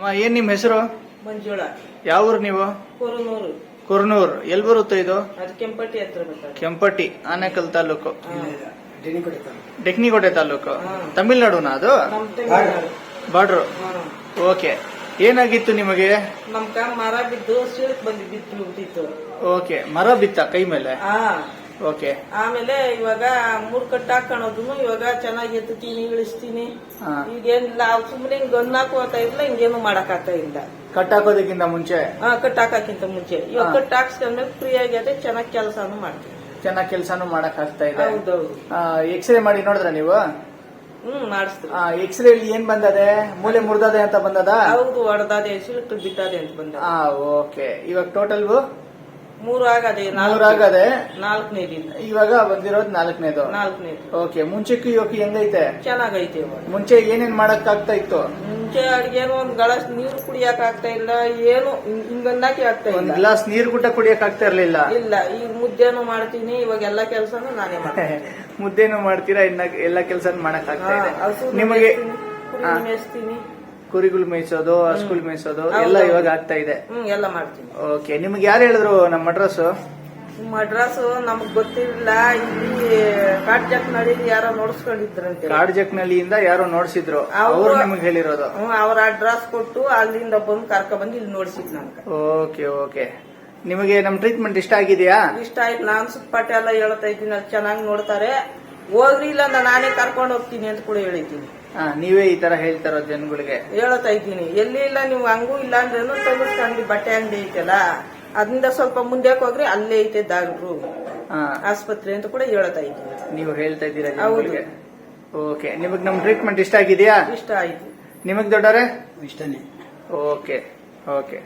ಅಮ್ಮ ಏನ್ ನಿಮ್ ಹೆಸರು? ಮಂಜುಳ. ಯಾವ ಊರು ನೀವು? ಕೊರನೂರು. ಕುರ್ನೂರ್. ಎಲ್ ಬರುತ್ತೆ ಇದು? ಅದು ಕೆಂಪಟ್ಟಿ ಹತ್ರ ಕೆಂಪಟ್ಟಿ ಆನೇಕಲ್ ತಾಲೂಕು. ಡೆಕ್ನಿಕೋಟೆ ತಾಲೂಕು. ತಮಿಳ್ನಾಡುನಾ ಅದು? ನಮ್ ತಮಿಳ್ನಾಡು. ಬಾರ್ಡ್ರು. ಹಾ. ಓಕೆ. ಏನಾಗಿತ್ತು ನಿಮಗೆ? ನಮ್ಗ ಮರ ಬಿದ್ದು ಬಂದಿತ್ತು ಬಂದು ಬಿದ್ದು ಬಿಟ್ಟಿತ್ತು ಓಕೆ. ಮರ ಬಿತ್ತ ಕೈ ಮೇಲೆ? ಓಕೆ. ಆಮೇಲೆ ಇವಾಗ ಮೂರ್ ಕಟ್ ಹಾಕೋಣೋದು ಇವಾಗ ಚೆನ್ನಾಗಿ ಎತ್ತೀನಿ ಇಳಿಸ್ತೀನಿ. ಹಾ. ನಾವು ಸುಮ್ಮನೆ ಹಿಂಗ್ ಒಂದ್ ನಾಲ್ಕು ಹೋಗ್ತಾ ಇಲ್ಲ ಹಿಂಗೇನು ಮಾಡಕ್ ಆಗ್ತಾ ಇಲ್ಲ. ಕಟ್ ಹಾಕೋದಕ್ಕಿಂತ ಮುಂಚೆ? ಹಾ ಕಟ್ ಹಾಕಕ್ಕಿಂತ ಮುಂಚೆ. ಇವಾಗ. ಕಟ್ ಹಾಕ್ಸ್ಕೊಂಡ್ಮೇಲೆ ಫ್ರೀ ಆಗಿ ಅದೇ ಚೆನ್ನಾಗಿ ಕೆಲಸನು ಮಾಡ್ತೀನಿ. ಚೆನ್ನಾಗಿ ಕೆಲಸನೂ ಮಾಡಕ್ ಆಗ್ತಾ ಇದೆ? ಹೌದೌದು. ಎಕ್ಸ್ರೇ ಮಾಡಿ ನೋಡಿದ್ರ ನೀವು? ಹ್ಮ್ ಮಾಡಿಸ್ತೀವಿ. ಎಕ್ಸ್ರೇ ಅಲ್ಲಿ ಏನ್ ಬಂದದೆ? ಮೂಲೆ ಮುರಿದದೆ ಅಂತ ಬಂದದ? ಹೌದು ಹೊಡೆದಾದೆ ಬಿದ್ದಾದೆ ಅಂತ ಬಂದ ಆ ಓಕೆ. ಇವಾಗ ಟೋಟಲ್ ಮೂರು ಆಗದೆ ಮೂರಾಗದೆ? ನಾಲ್ಕನೇದಿಂದ ಇವಾಗ ಬಂದಿರೋದು ನಾಲ್ಕನೇದು. ನಾಲ್ಕನೇದು. ಓಕೆ ಮುಂಚೆಕ್ಕೂ ಇವಾಗ ಹೆಂಗೈತೆ? ಚೆನ್ನಾಗೈತೆ ಇವಾಗ. ಮುಂಚೆ ಏನೇನ್ ಮಾಡಕ್ ಆಗ್ತಾ ಇತ್ತು? ಮುಂಚೆ ಅಡ್ಗೇನು ಒಂದ್ ಗ್ಲಾಸ್ ನೀರು ಕುಡಿಯಕ್ ಆಗ್ತಾ ಇಲ್ಲ ಏನು ಹಿಂಗಂದಾಕಿ ಆಗ್ತಾ ಒಂದ್ ಇಲ್ಲ. ಗ್ಲಾಸ್ ನೀರ್ ಗುಡ್ಡ ಕುಡಿಯಕ್ ಆಗ್ತಾ ಇರ್ಲಿಲ್ಲ. ಇಲ್ಲ ಈ ಮುದ್ದೆನು ಮಾಡ್ತೀನಿ ಇವಾಗ ಎಲ್ಲಾ ಕೆಲ್ಸನೂ ನಾನೇ ಮಾಡ್ತೀನಿ. ಮುದ್ದೇನು ಮಾಡ್ತೀರಾ ಇನ್ನ ಎಲ್ಲ ಕೆಲಸ ಮಾಡಕ್ ಆಗ್ತಾ ಇದೆ. ಹಸು ನಿಮಗೆ ನಾನು ಕುರಿ ಮೇಯಿಸ್ತೀನಿ. ಕುರಿಗಳು ಮೇಯಿಸೋದು ಹಸುಗಳು ಮೇಯಿಸೋದು ಎಲ್ಲ. ಇವಾಗ ಆಗ್ತಾ ಇದೆ. ಹ್ಮ್ ಎಲ್ಲ ಮಾಡ್ತೀನಿ. ಓಕೆ ನಿಮ್ಗೆ ಯಾರು ಹೇಳಿದ್ರು ನಮ್ಮ ಅಡ್ರೆಸ್ ಮಡ್ರಾಸ್ ನಮಗ್ ಗೊತ್ತಿರಲಿಲ್ಲ ಇಲ್ಲಿ ಕಾಟ್ಜಕ್ನಲ್ಲಿ ಯಾರೋ ನೋಡ್ಸ್ಕೊಂಡಿದ್ರಂತೆ. ಕಾಡ್ಜಕ್ನಳ್ಳಿಯಿಂದ ಯಾರೋ ನೋಡ್ಸಿದ್ರು ಅವ್ರು- ಅವ್ರು ನಿಮ್ಗೆ ಹೇಳಿರೋದು. ಹ್ಮ್ ಅವ್ರ ಅಡ್ರೆಸ್ ಕೊಟ್ಟು ಅಲ್ಲಿಂದ ಬಂದು ಕರ್ಕ ಬಂದು ಇಲ್ಲಿ ನೋಡ್ಸಿದ್ ನನ್ಗೆ ಓಕೆ ಓಕೆ ನಿಮಗೆ ನಮ್ ಟ್ರೀಟ್ಮೆಂಟ್ ಇಷ್ಟ ಆಗಿದೆಯಾ? ಇಷ್ಟ ಆಯ್ತು ನಾನ್ ಸುತ್ತಪಾಟ ಎಲ್ಲ ಹೇಳ್ತಾ ಇದ್ದೀನಿ ಅಲ್ಲಿ ಚೆನ್ನಾಗಿ ನೋಡ್ತಾರೆ. ಹೋಗ್ರಿ ಇಲ್ಲ ನಾನೇ ಕರ್ಕೊಂಡು ಹೋಗ್ತೀನಿ ಅಂತ ಕೂಡ ಹೇಳಿದ್ದೀನಿ. ನೀವೇ ಈ ತರ ಹೇಳ್ತಾರೋ ಜನಗಳಿಗೆ. ಹೇಳ್ತಾ ಇದ್ದೀನಿ. ಎಲ್ಲಿ ಇಲ್ಲ ನೀವು ಹಂಗೂ ಇಲ್ಲ ಅಂದ್ರೇನು ತಗೋಸ್ಕೊಂಡು ಬಟ್ಟೆ ಅಂಗಡಿ ಐತಲ್ಲ ಅದರಿಂದ ಸ್ವಲ್ಪ ಮುಂದೆ ಹೋಗ್ರಿ ಅಲ್ಲೇ ಐತೆ ಡಾಕ್ಟ್ರು ಹಾ, ಆಸ್ಪತ್ರೆ ಅಂತ ಕೂಡ ಹೇಳ್ತಾ ಇದ್ದೀನಿ. ನೀವು ಹೇಳ್ತಾ ಇದ್ದೀರಾ ಹೌದು. ಓಕೆ ನಿಮಗ್ ನಮ್ ಟ್ರೀಟ್ಮೆಂಟ್ ಇಷ್ಟ ಆಗಿದೆಯಾ? ಇಷ್ಟ ಆಯ್ತು. ನಿಮಗ್ ದೊಡ್ಡರೇ ಇಷ್ಟನೇ. Okay okay